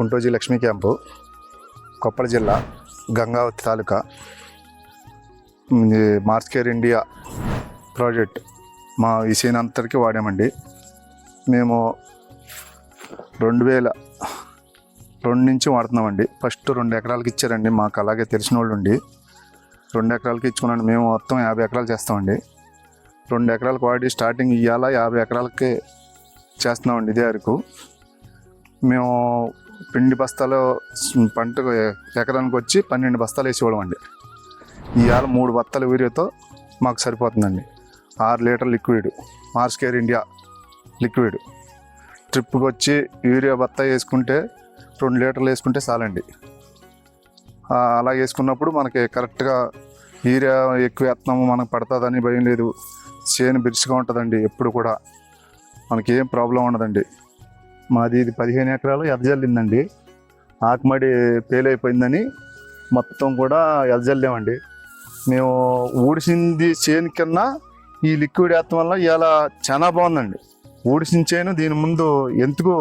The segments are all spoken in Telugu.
కుంటోజీ లక్ష్మీ క్యాంపు కొప్పల జిల్లా Gangavathi taluka Mars care India project మా ఈ అంతటికి వాడామండి. మేము రెండు వేల రెండు నుంచి వాడుతున్నామండి. ఫస్ట్ రెండు ఎకరాలకి ఇచ్చారండి. మాకు అలాగే తెలిసిన వాళ్ళు ఉండి రెండు ఎకరాలకి ఇచ్చుకున్నాను. మేము మొత్తం యాభై ఎకరాలు చేస్తామండి. రెండు ఎకరాలకు వాడి స్టార్టింగ్ ఇవాళ యాభై ఎకరాలకే చేస్తున్నామండి ఇదే వరకు మేము పిండి బస్తాలు పంటకు ఎకరానికి వచ్చి పన్నెండు బస్తాలు వేసేవాళ్ళం అండి. ఇవాళ మూడు బస్తాల యూరియాతో మాకు సరిపోతుందండి. ఆరు litre liquid Mars care India liquid. ట్రిప్కి వచ్చి యూరియా బత్తా వేసుకుంటే రెండు లీటర్లు వేసుకుంటే చాలండి. అలా వేసుకున్నప్పుడు మనకి కరెక్ట్గా యూరియా ఎక్కువ వేస్తున్నాము మనకు పడుతుందని భయం లేదు. చేను బిరుసుగా ఉంటుందండి ఎప్పుడు కూడా. మనకి ఏం ప్రాబ్లం ఉండదండి. మాది ఇది పదిహేను ఎకరాలు ఎదజల్లిందండి ఆకుమడి పేలైపోయిందని మొత్తం కూడా ఎదజల్లామండి మేము ఊడిసింది చేను కన్నా ఈ లిక్విడ్ వేస్తాం వల్ల ఇవాళ చాలా బాగుందండి. ఊడిసిన చేను దీని ముందు ఎందుకు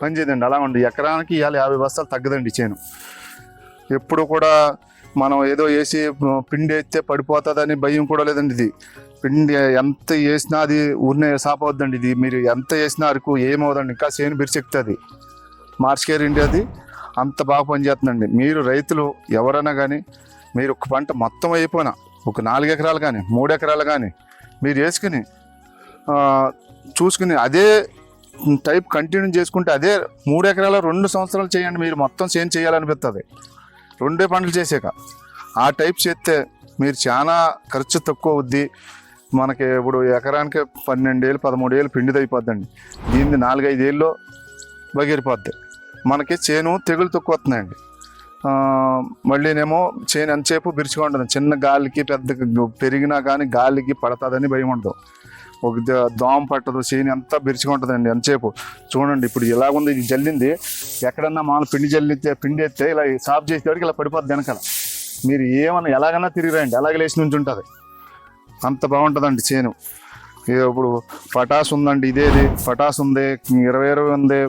పనిచేయదండి అలా ఉండి ఎకరానికి ఇవాళ యాభై బస్తాలు తగ్గదండి చేను. ఎప్పుడు కూడా మనం ఏదో వేసి పిండి వేస్తే పడిపోతుందని భయం కూడా లేదండి ఇది. పిండి ఎంత వేసినా అది ఊరినే సాపవద్దండి ఇది. మీరు ఎంత వేసినా అరకు ఏమవుదండి ఇంకా చేను బిరిచెక్కుతుంది మార్చ్ కేర్ ఇండియాది అంత బాగా పనిచేస్తుందండి మీరు రైతులు ఎవరైనా కానీ మీరు ఒక పంట మొత్తం అయిపోయినా ఒక నాలుగు ఎకరాలు కానీ మూడు ఎకరాలు కానీ మీరు వేసుకుని చూసుకుని అదే టైప్ కంటిన్యూ చేసుకుంటే అదే మూడు ఎకరాల రెండు సంవత్సరాలు చేయండి. మీరు మొత్తం చేంజ్ చేయాలనిపిస్తుంది రెండే పంటలు చేసాక. ఆ టైప్ చేస్తే మీరు చాలా ఖర్చు తక్కువ అవుద్ది. మనకి ఇప్పుడు ఎకరానికి పన్నెండేళ్ళు పదమూడేళ్ళు పిండిది అయిపోద్దండి. దీన్ని నాలుగైదేళ్ళలో బగిరిపోద్ది. మనకి చేను తెగులు తక్కువ వస్తున్నాయండి. మళ్ళీనేమో చేను ఎంతసేపు బిరుచుగా ఉంటుంది చిన్న గాలికి పెద్ద పెరిగినా కానీ గాలికి పడుతుందని భయం ఉండదు. ఒక దోమ పట్టదు చేను ఎంత బిరుచుగా ఉంటుందండి ఎంతసేపు. చూడండి ఇప్పుడు ఇలా ఉంది ఇది జల్లింది. ఎక్కడన్నా మామూలు పిండి జల్లితే పిండి ఎత్తే ఇలా సాఫ్ చేసేవాడికి ఇలా పడిపోద్ది వెనకాల. మీరు ఏమన్నా ఎలాగన్నా తిరిగిరండి. అలాగే లేచి నుంచి ఉంటుంది అంత బాగుంటుందండి చేను. ఇప్పుడు పటాస్ ఉందండి ఇదేది. పటాస్ ఉంది ఇరవై ఇరవై ఉంది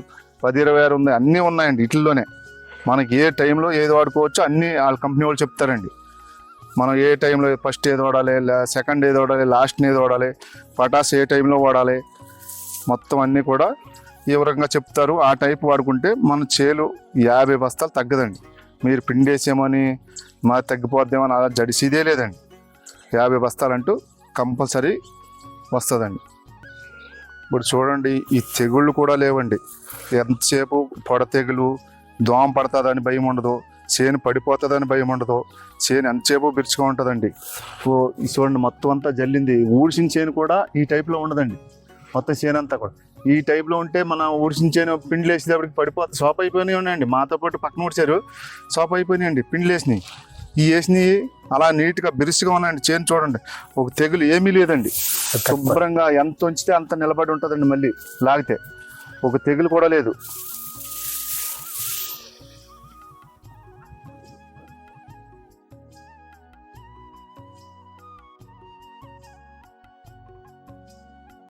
పది ఇరవై ఆరు ఉంది అన్నీ ఉన్నాయండి ఇట్లలోనే. మనకి ఏ టైంలో ఏది వాడుకోవచ్చు అన్నీ వాళ్ళ కంపెనీ వాళ్ళు చెప్తారండి. మనం ఏ టైంలో ఫస్ట్ ఏది వాడాలి సెకండ్ ఏది వాడాలి లాస్ట్ ఏది వాడాలి పటాస్ ఏ టైంలో వాడాలి మొత్తం అన్నీ కూడా వివరంగా చెప్తారు. ఆ టైప్ వాడుకుంటే మన చేలు యాభై బస్తాలు తగ్గదండి. మీరు పిండేసేమని మా తగ్గిపోద్దేమని అలా జడిసిదే లేదండి. యాభై బస్తాలంటూ కంపల్సరీ వస్తుందండి. ఇప్పుడు చూడండి ఈ తెగుళ్ళు కూడా లేవండి. ఎంతసేపు పొడ తెగులు దోమ పడుతుందని భయం ఉండదు చేను పడిపోతుందని భయం ఉండదు చేను ఎంతసేపు బిరుచుగా ఉంటుందండి. ఓ ఈ చూడండి మొత్తం అంతా జల్లింది. ఊడిసిన చేను కూడా ఈ టైప్లో ఉండదండి. మొత్తం చేను అంతా కూడా. ఈ టైప్లో ఉంటే మన ఊడిసిన చేను పిండి వేసేటప్పటికి పడిపోతుంది సోప్ అయిపోయినాయి ఉన్నాయండి. మాతో పాటు పక్కన ఊడిచారు. సోప్ అయిపోయినాయండి పిండి వేసినాయి. ఈ వేసినవి అలా నీట్గా బిరుసుగా ఉన్నాయండి చేను చూడండి. ఒక తెగులు ఏమీ లేదండి. శుభ్రంగా ఎంత ఉంచితే అంత నిలబడి ఉంటుందండి మళ్ళీ లాగితే. ఒక తెగులు కూడా లేదు.